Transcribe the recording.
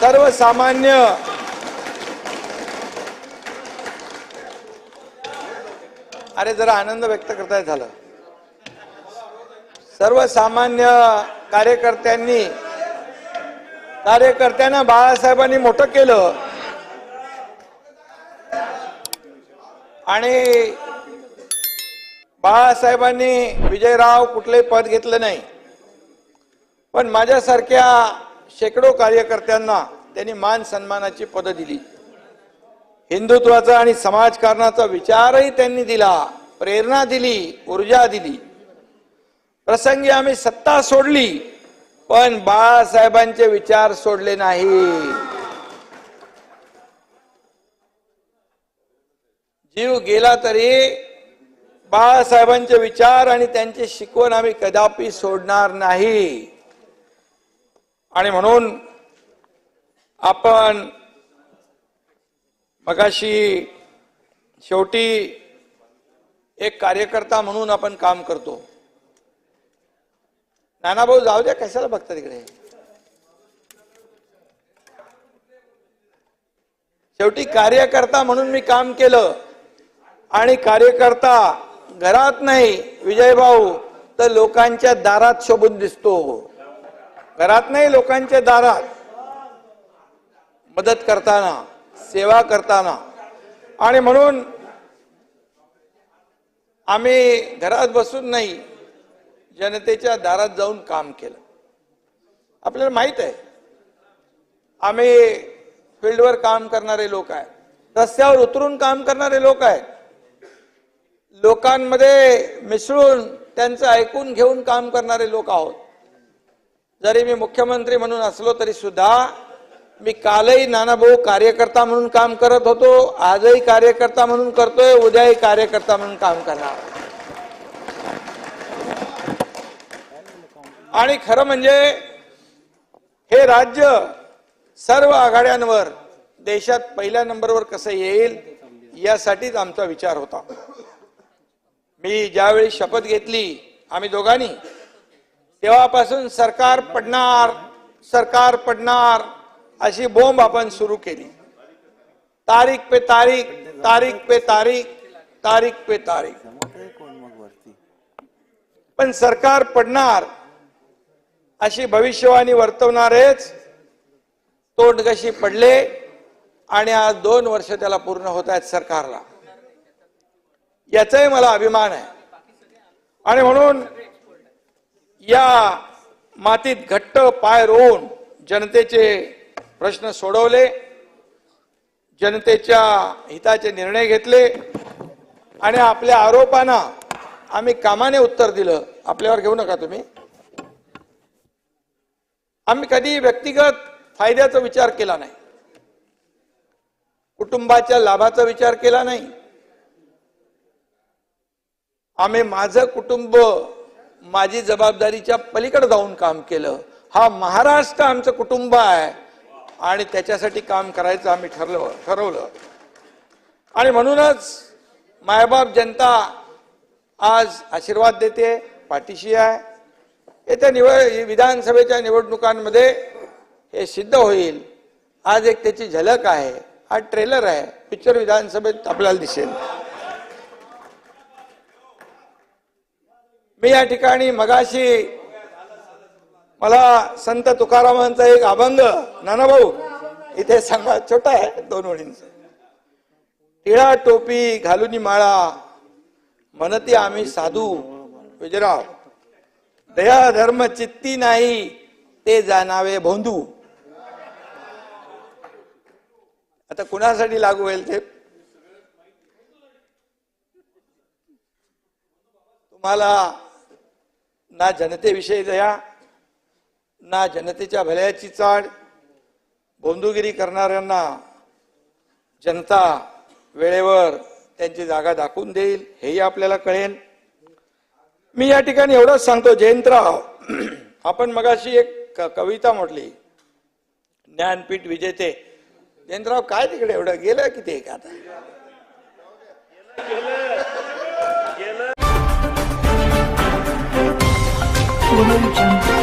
सर्वसामान्य अरे जरा आनंद व्यक्त करताय झालं. सर्वसामान्य कार्यकर्त्यांनी कार्यकर्त्यांना बाळासाहेबांनी मोठं केलं. आणि बाळासाहेबांनी विजयराव कुठलंही पद घेतलं नाही. पण माझ्यासारख्या शेकडो कार्यकर्त्यांना त्यांनी मान सन्मानाची पदं दिली. हिंदुत्वाचा आणि समाजकारणाचा विचारही त्यांनी दिला प्रेरणा दिली ऊर्जा दिली. प्रसंगी आम्ही सत्ता सोडली पण बाळासाहेबांचे विचार सोडले नाही. जीव गेला तरी बाळासाहेबांचे विचार आणि त्यांची शिकवण आम्ही कदापि सोडणार नाही. आणि म्हणून आपण मगाशी शेवटी एक कार्यकर्ता म्हणून आपण काम करतो. नानाभाऊ जाऊ द्या कशाला बघता तिकडे? शेवटी कार्यकर्ता म्हणून मी काम केलं. आणि कार्यकर्ता घरात नाही विजय भाऊ तर लोकांच्या दारात शोभून दिसतो. घरात नाही लोकांच्या दारात. मदत करताना सेवा करताना. आणि म्हणून आम्ही घरात बसून नाही जनतेच्या दारात जाऊन काम केलं. आपल्याला माहीत आहे आम्ही फील्डवर काम करणारे लोक आहेत रस्त्यावर उतरून काम करणारे लोक आहेत. लोकांमध्ये मिसळून त्यांचं ऐकून घेऊन काम करणारे लोक आहोत. जरी मी मुख्यमंत्री म्हणून असलो तरी सुद्धा मी कालही नानाभाऊ कार्यकर्ता म्हणून काम करत होतो आजही कार्यकर्ता म्हणून करतोय उद्याही कार्यकर्ता म्हणून काम करणार. आणि खरं म्हणजे हे राज्य सर्व आघाड्यांवर देशात पहिल्या नंबरवर कसं येईल यासाठीच आमचा विचार होता. मी ज्यावेळी शपथ घेतली आम्ही दोघांनी तेव्हापासून सरकार पडणार सरकार पडणार अशी बोंब आपण सुरू केली. तारीख पे तारीख तारीख पे तारीख तारीख पे तारीख. पण सरकार पडणार अशी भविष्यवाणी वर्तवणारेच तोंडगशी पडले आणि आज दोन वर्ष त्याला पूर्ण होत आहेत सरकारला. याचाही मला अभिमान आहे. आणि म्हणून या मातीत घट्ट पाय रोवून जनतेचे प्रश्न सोडवले जनतेच्या हिताचे निर्णय घेतले आणि आपल्या आरोपांना आम्ही कामाने उत्तर दिलं. आपल्यावर घेऊ नका तुम्ही. आम्ही कधी व्यक्तिगत फायद्याचा विचार केला नाही. कुटुंबाच्या लाभाचा विचार केला नाही. आम्ही माझं कुटुंब माझी जबाबदारीच्या पलीकडे जाऊन काम केलं. हा महाराष्ट्र आमचं कुटुंब आहे. आणि त्याच्यासाठी काम करायचं आम्ही ठरलं ठरवलं. आणि म्हणूनच मायबाप जनता आज आशीर्वाद देते पाठीशी आहे. येत्या निवड विधानसभेच्या निवडणुकांमध्ये हे सिद्ध होईल. आज एक त्याची झलक आहे. हा ट्रेलर आहे. पिक्चर विधानसभेत आपल्याला दिसेल. मी या ठिकाणी मगाशी मला संत तुकारामांचा एक अभंग नानाभाऊ इथे सांगा छोटा आहे दोन ओळींचा. टिळा टोपी घालूनी माळा म्हणती आम्ही साधू विजराव दया धर्म चित्ती नाही ते जाणावे भोंदू. आता कुणासाठी लागू होईल ते? तुम्हाला ना जनतेविषयी दया ना जनतेच्या भल्याची चाड बोंदुगिरी करणाऱ्यांना जनता वेळेवर त्यांची जागा दाखवून देईल हेही आपल्याला कळेल. मी या ठिकाणी एवढंच सांगतो जयंतराव आपण मगाशी एक क- कविता म्हटली. ज्ञानपीठ विजेते. जयंतराव काय तिकडे एवढं? गेलं किती एक आता? Gülümcem